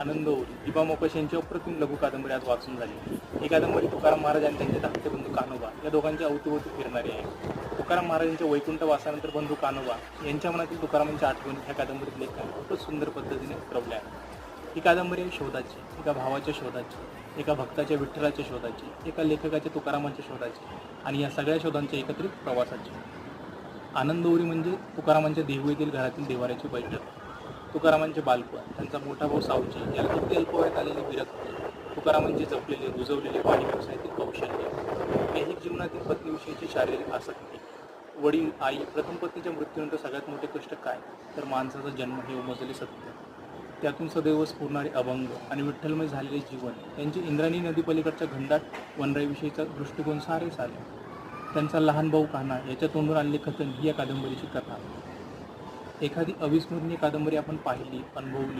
आनंद होईल दिबा मोकश यांची अप्रतिम लघु कादंबरी आज वाचून झाली. ही कादंबरी तुकाराम महाराज आणि त्यांचे धाकटे बंधू कानोबा या दोघांच्या अवतीभोवती फिरणारी आहे. तुकाराम महाराजांच्या वैकुंठ वासानंतर बंधू कानोबा यांच्या मनातील तुकारामांच्या आठवणी ह्या कादंबरीत लेखन खूपच सुंदर पद्धतीने उतरवल्या आहे ही कादंबरी आहे शोधाची एका भावाच्या शोधाची एका भक्ताच्या विठ्ठलाच्या शोधाची एका लेखकाच्या तुकारामांच्या शोधाची आणि या सगळ्या शोधांच्या एकत्रित प्रवासाची. आनंदोरी म्हणजे तुकारामांच्या देवळीतील घरातील देवाऱ्याची बैठक. तुकारामांचे बालपण त्यांचा मोठा भाऊ सावजी याला किती अल्पवयात आलेली विरक्ती तुकारामांचे जपलेले रुजवलेले वाणी व्यवसायातील कौशल्य. वैहिक जीवनातील पत्नीविषयीची शारीरिक आसक्ती. वडील आई प्रथम पत्नीच्या मृत्यूनंतर सगळ्यात मोठे कष्ट काय? तर माणसाचा जन्म हे उमजले सत्य. त्यातून सदैव स्फुरणारे अभंग आणि विठ्ठलमय झालेले जीवन यांची इंद्राणी नदीपलीकडच्या घंडात वनराईविषयीचा दृष्टिकोन सारे सारे त्यांचा लहान भाऊ कान्हा याच्या तोंडून आणले कथन ही या कादंबरीची कथा. एखादी अविस्मरणीय कादंबरी आपण पाहिली अनुभवली.